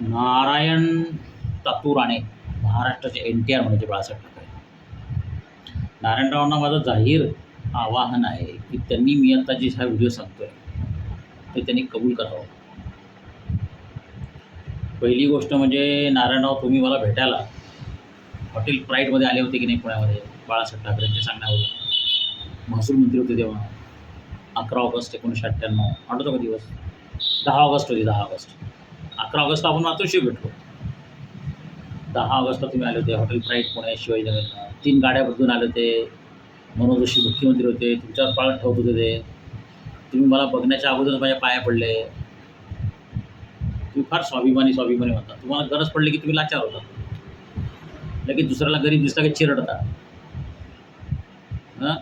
नारायण तातुराणे महाराष्ट्राचे N T R म्हणजे बाळासाहेब ठाकरे. नारायणरावांना माझं जाहीर आवाहन आहे की त्यांनी मी आता जे हा व्हिडिओ सांगतो आहे ते त्यांनी कबूल करावं. पहिली गोष्ट म्हणजे नारायणराव तुम्ही मला भेटायला हॉटेल प्राईडमध्ये आले होते की नाही पुण्यामध्ये बाळासाहेब ठाकरेंच्या सांगण्यावर. महसूल मंत्री होते तेव्हा. अकरा ऑगस्ट एकोणीसशे अठ्ठ्याण्णव आठवतो का दिवस. दहा ऑगस्ट होती दहा ऑगस्ट. अकरा ऑगस्ट आपण मातोश्री भेटलो दहा ऑगस्टला तुम्ही आले होते हॉटेल प्राईड पुणे शिवाजीनगरला तीन गाड्या बदलून आले होते. मनोज जोशी मुख्यमंत्री होते तुमच्यावर पाळत ठेवत होते ते. तुम्ही मला बघण्याच्या अगोदरच माझ्या पाया पडले. तुम्ही फार स्वाभिमानी स्वाभिमानी होता. तुम्हाला गरज पडली की तुम्ही लाचार होता. लगेच दुसऱ्याला गरीब दिसला की चिरडता. हां?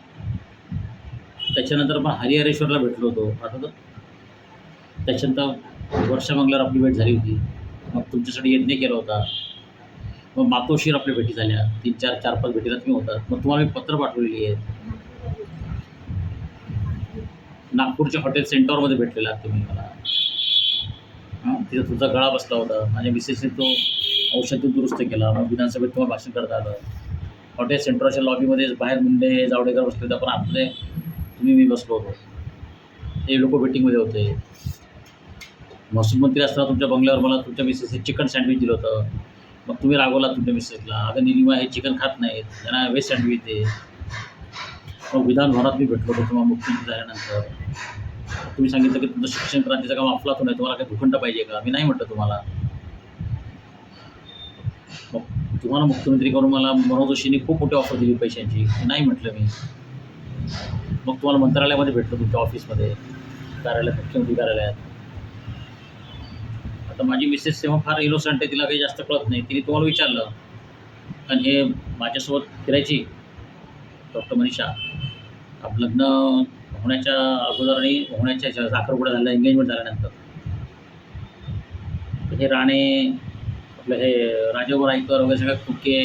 त्याच्यानंतर आपण हरिहरेश्वरला भेटलो होतो. आठवतं त्याच्यानंतर वर्षा मंगलावर आपली भेट झाली होती. मग तुमच्यासाठी यज्ञ केला होता. मग मातोशीर आपल्या भेटी झाल्या. तीन चार चार पाच भेटीला तुम्ही होतात. मग तुम्हाला मी पत्र पाठवलेली आहेत. नागपूरच्या हॉटेल सेंटरमध्ये भेटलेला आहात तुम्ही मला. हां तिथं तुमचा गळा बसला होता. माझ्या मिसेसने तो औषध दुरुस्त केला. मग विधानसभेत तुम्हाला भाषण करता आलं. हॉटेल सेंटरच्या लॉबीमध्ये बाहेर मुंडे जावडेकर बसले होते. आपण आपले तुम्ही मी बसलो होतो. ते लोक वेटिंगमध्ये होते. महसूल मंत्री असताना तुमच्या बंगल्यावर मला तुमच्या मिसेसने चिकन सँडविच दिलं होतं. मग तुम्ही रागवला तुमच्या मिसेसला. अगं निलिमा हे चिकन खात नाहीत. त्यांना व्हेज सँडविच दे. मग विधानभवनात मी भेटलो होतो तुम्हाला मुख्यमंत्री झाल्यानंतर. तुम्ही सांगितलं की तुमचं शिक्षण क्रांतीचं काम अफलातून आहे. तुम्हाला काही भूखंड पाहिजे का? मी नाही म्हटलं तुम्हाला. मग तुम्हाला मुख्यमंत्री करून मला मनोज जोशींनी खूप मोठी ऑफर दिली पैशांची. नाही म्हटलं मी. मग तुम्हाला मंत्रालयामध्ये भेटलो तुमच्या ऑफिसमध्ये कार्यालयात मुख्यमंत्री कार्यालयात. आता माझी मिसेस तेव्हा फार इनोसंट आहे तिला काही जास्त कळत नाही. तिने तुम्हाला विचारलं कारण हे माझ्यासोबत फिरायची? डॉक्टर मनीषा आप लग्न होण्याच्या अगोदर आणि होण्याच्या साखर साखरपुडा झाला एंगेजमेंट झाल्यानंतर. हे राणे आपलं हे राजाभाऊ रायकर वगैरे सगळ्या खुके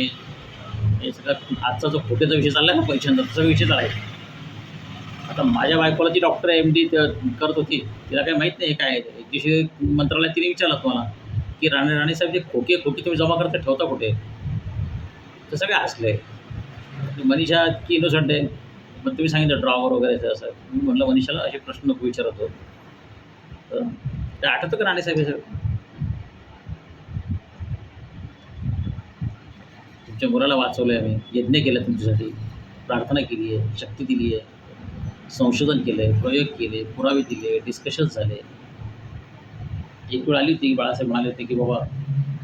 हे सगळं आजचा जो खोट्याचा विषय चालला ना पैशांचा तसा विषय आहे. आता माझ्या बायकोला ती डॉक्टर एम डी करत होती तिला काही माहीत नाही हे काय जसे मंत्रालयातील मंत्रालयात तिने विचारलं तुम्हाला की राणे राणे साहेब जे खोके खोके तुम्ही जमा करता ठेवता कुठे? तर सगळे हसले. मनीषा की इनोसंट आहे? मग तुम्ही सांगितलं ड्रॉवर वगैरे असं असं. मी म्हटलं मनीषाला असे प्रश्न नको विचारत. होतो तर ते आठवतं का राणे साहेब हे सगळं? तुमच्या मुलाला वाचवलं आहे आम्ही. यज्ञ केलं तुमच्यासाठी. प्रार्थना केली आहे. शक्ती दिली आहे. संशोधन केलं आहे प्रयोग केले. पुरावे दिले. डिस्कशन झाले. एक वेळ आली होती की बाळासाहेब म्हणाले होते की बाबा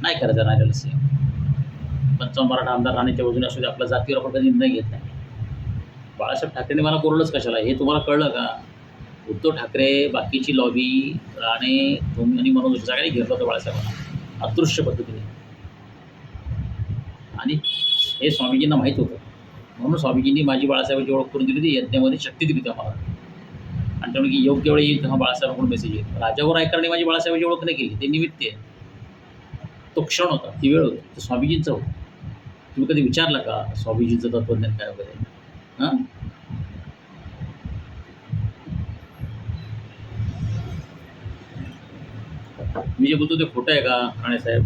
नाही करायचं राहिलेलं सी पंचावन्न मराठा आमदार राहण्याच्या बाजूने असू दे आपल्या जातीवर आपण कधी निर्णय घेत नाही. बाळासाहेब ठाकरेंनी मला बोललंच कशाला? हे तुम्हाला कळलं का? उद्धव ठाकरे बाकीची लॉबी राणे तुम्ही आणि मनोज सगळ्यांनी घेतलं होतं बाळासाहेबांना. अदृश्य पद्धतीने. आणि हे स्वामीजींना माहीत होतं. म्हणून स्वामीजींनी माझी बाळासाहेबांची ओळख करून दिली होती यज्ञामध्ये शक्ती दिली त्या मला आणि त्यामुळे की योग्य वेळी येईल तेव्हा बाळासाहेबांकडून मेसेज येईल. राजावर रायकरांनी माझी बाळासाहेबांची ओळख नाही केली. ते निमित्त आहे. तो क्षण होता. ती वेळ होती. तो स्वामीजींचा होता. तुम्ही कधी विचारला का? स्वामीजींचं तत्वज्ञान काय वगैरे? हां? मी जे बोलतो ते खोटं आहे का राणेसाहेब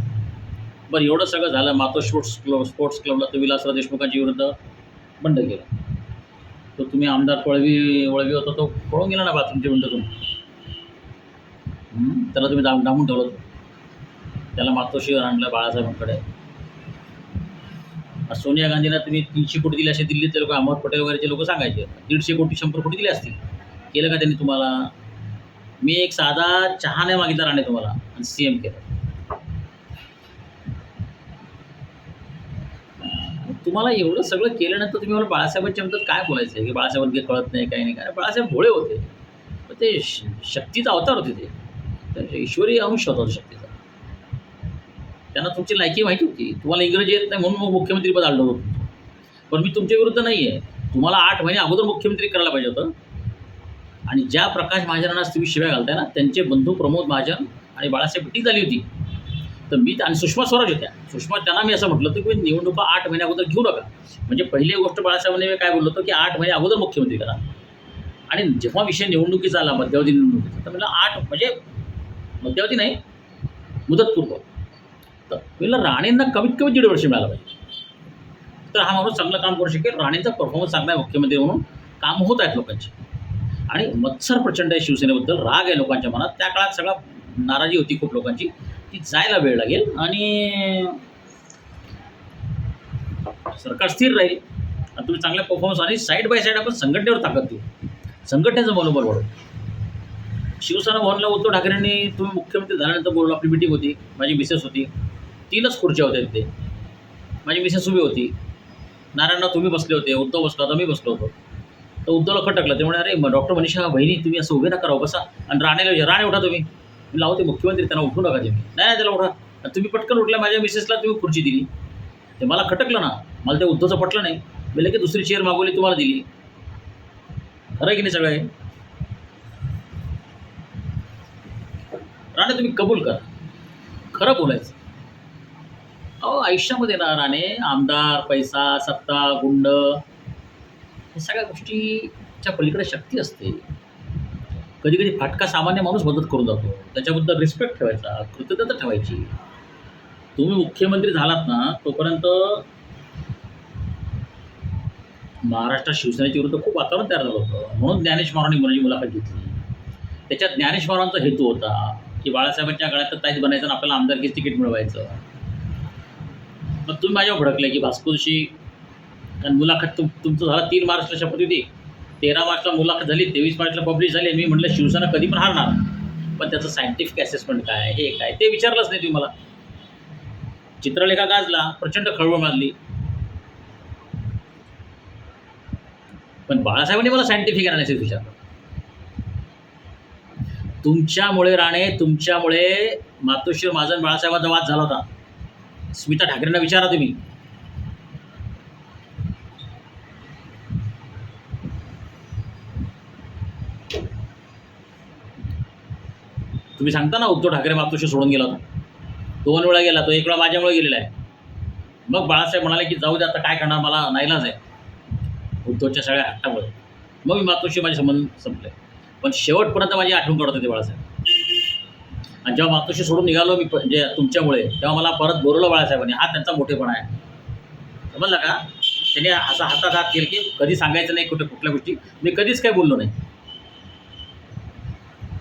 बरं एवढं सगळं झालं. मातो स्पोर्ट्स क्लब स्पोर्ट्स क्लबला तर विलासराव देशमुखांच्या विरुद्ध बंड केलं. तो तुम्ही आमदार पळवी वळवी होता तो पळून गेला ना बाथरूमच्या विंडोतून त्याला तुम्ही दाम डांबून ठेवलं त्याला मातोश्री आणलं बाळासाहेबांकडे. सोनिया गांधीला तुम्ही तीनशे कोटी दिले असे दिल्लीतले लोक अहमद पटेल वगैरेचे लोक सांगायचे. दीडशे कोटी शंभर कोटी दिले असतील. केलं का त्यांनी तुम्हाला? मी एक साधा चहा नाही मागितला राणे तुम्हाला. आणि सी एम केलं. तुम्हाला एवढं सगळं केल्यानंतर तुम्ही मला बाळासाहेबांच्या म्हणतात काय बोलायचं आहे? की बाळासाहेबांना काही कळत नाही काही नाही. काय बाळासाहेब भोळे होते. पण ते श- शक्तीचा अवतार होते ते. त्यांचे ईश्वरी अंश होता शक्तीचा. त्यांना तुमची लायकी माहिती होती. तुम्हाला इंग्रजी येत नाही म्हणून मग मुख्यमंत्रीपद आणलं होतं. पण मी तुमच्या विरुद्ध नाही आहे तुम्हाला आठ महिने अगोदर मुख्यमंत्री करायला पाहिजे होतं. आणि ज्या प्रकाश महाजनांना तुम्ही शिव्या घालताय ना त्यांचे बंधू प्रमोद महाजन आणि बाळासाहेब भेटी झाली होती. तर मी आणि सुषमा स्वराज होत्या. सुषमा त्यांना मी असं म्हटलं होतं की निवडणुका आठ महिने अगोदर घेऊ नका. म्हणजे पहिली गोष्ट बाळासाहेबांनी मी काय बोललो होतो की आठ महिने अगोदर मुख्यमंत्री करा. आणि जेव्हा विषय निवडणुकीचा आला मध्यावधी निवडणुकीचा तर म्हणलं आठ म्हणजे मध्यावधी नाही मुदतपूर्व. तर मी राणेंना कमीत कमी दीड वर्ष मिळालं पाहिजे. तर हा माणूस चांगलं काम करू शकेल. राणेंचा परफॉर्मन्स चांगला आहे मुख्यमंत्री म्हणून. काम होत आहेत लोकांची. आणि मत्सर प्रचंड आहे शिवसेनेबद्दल. राग आहे लोकांच्या मनात. त्या काळात सगळा नाराजी होती खूप लोकांची. ती जायला वेळ लागेल आणि सरकार स्थिर राहील. आणि तुम्ही चांगल्या परफॉर्मन्स आणि साईड बाय साईड आपण संघटनेवर ताकद देऊ. संघटनेचं मनोबल वाढवू. शिवसेना भवनला उद्धव ठाकरेंनी तुम्ही मुख्यमंत्री झाल्यानंतर बोललो आपली मिटिंग होती माझी मिसेस होती. तीनच खुर्च्या होत्या तिथे. माझी मिसेस उभी होती. नारायणराव तुम्ही बसले होते उद्धव बसला होता मी बसलो होतो. तर उद्धवला खटकलं. ते म्हणे अरे डॉक्टर मनीषा बहिणी तुम्ही असं उभे नका राहू बसा. आणि राणेला राणे उठा तुम्ही. मी लावते मुख्यमंत्री त्यांना उठू नका तुम्ही. नाही नाही त्याला उठा. तुम्ही पटकन उठल्या माझ्या मिसेसला तुम्ही खुर्ची दिली. ते मला खटकलं ना. मला ते उद्धवचं पटलं नाही. मी लगेच दुसरी चेअर मागवली तुम्हाला दिली. खरं आहे की नाही सगळं हे? राणे तुम्ही कबूल करा. खरं बोलायचं. अहो आयुष्यामध्ये ना राणे आमदार पैसा सत्ता गुंड हे सगळ्या गोष्टीच्या पलीकडे शक्ती असते. कधी कधी फाटका सामान्य माणूस मदत करून जातो. त्याच्याबद्दल रिस्पेक्ट ठेवायचा कृतज्ञता ठेवायची. तुम्ही मुख्यमंत्री झालात ना तोपर्यंत महाराष्ट्रात शिवसेनेच्या विरुद्ध खूप वातावरण तयार झालं होतं. म्हणून ज्ञानेश महाराजांनी मुलाची मुलाखत घेतली. त्याच्यात ज्ञानेश महाराजांचा हेतू होता की बाळासाहेबांच्या गळ्यात ताईत बनायचं आणि आपल्याला आमदारकीच तिकीट मिळवायचं. मग तुम्ही माझ्यावर भडकले की भास्कोशी कारण मुलाखत तुम तुमचं झालं तीन महाराष्ट्राच्या शपथविधी तेरा मार्चला मुलाखत झाली तेवीस मार्चला पब्लिश झाली मी म्हटलं शिवसेना कधी पण हारणार. पण त्याचं सायंटिफिक असेसमेंट काय हे काय? ते विचारलंच नाही तुम्ही मला. चित्रलेखा गाजला प्रचंड खळबळ माजली. पण बाळासाहेबांनी मला सायंटिफिक अनालिसिस विचारलं. तुमच्यामुळे राणे तुमच्यामुळे मातोश्री महाजन बाळासाहेबांचा वाद झाला होता. स्मिता ठाकरेंना विचारा तुम्ही. तुम्ही सांगता ना उद्धव ठाकरे मातोश्री सोडून गेला होता. दोन वेळा गेला तो एक वेळा माझ्यामुळे गेलेला आहे. मग बाळासाहेब म्हणाले की जाऊ दे आता काय करणार? मला नाईलाच आहे. उद्धवच्या सगळ्या हट्टामुळे. मग मी मातोशी माझे संबंध संपले. पण शेवटपर्यंत माझी आठवण काढत होते बाळासाहेब. आणि जेव्हा मातोश्री सोडून निघालो मी प- म्हणजे तुमच्यामुळे तेव्हा मला परत बोरवलं बाळासाहेबांनी. हा त्यांचा मोठेपणा आहे. समजला का? त्यांनी असा हातात हात केला की कधी सांगायचं नाही कुठे कुठल्या गोष्टी. मी कधीच काही बोललो नाही.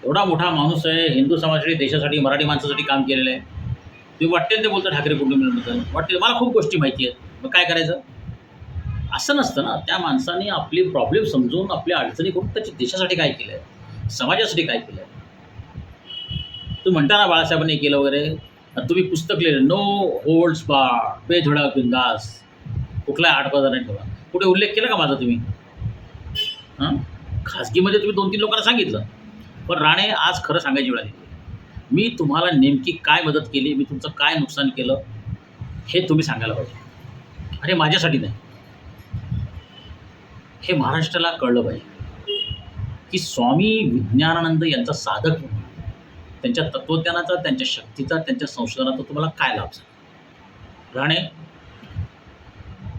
एवढा मोठा माणूस आहे हिंदू समाजासाठी देशासाठी मराठी माणसासाठी काम केलेलं आहे. तुम्ही वाटते ते बोलता ठाकरे कुटुंबीबद्दल वाटते? मला खूप गोष्टी माहिती आहेत. मग काय करायचं? असं नसतं ना. त्या माणसाने आपली प्रॉब्लेम समजून आपल्या अडचणी करून त्याच्या देशासाठी काय केलं आहे समाजासाठी काय केलं आहे तुम्ही म्हणता ना बाळासाहेबांनी केलं वगैरे. तुम्ही पुस्तक लिहिलं. नो होल्ड्स बा बेधडक बिंदास कुठलाही आठवडा नाही ठेवा कुठे उल्लेख केला का माझा तुम्ही? हां? खाजगीमध्ये तुम्ही दोन तीन लोकांना सांगितलं. पण राणे आज खरं सांगायची वेळ आली मी तुम्हाला नेमकी काय मदत केली मी तुमचं काय नुकसान केलं हे तुम्ही सांगायला पाहिजे. अरे माझ्यासाठी नाही. हे महाराष्ट्राला कळलं पाहिजे. की स्वामी विज्ञानानंद यांचा साधक म्हणून त्यांच्या तत्त्वज्ञानाचा त्यांच्या शक्तीचा त्यांच्या संशोधनाचा तुम्हाला काय लाभ झाला? राणे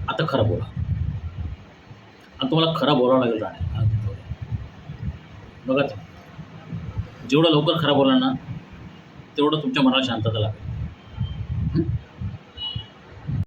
आता खरं बोला. आणि तुम्हाला खरं बोलावं लागेल राणे. बघा जेवढं लवकर खराब बोला ना तेवढं तुमच्या मनाला शांतता लागेल.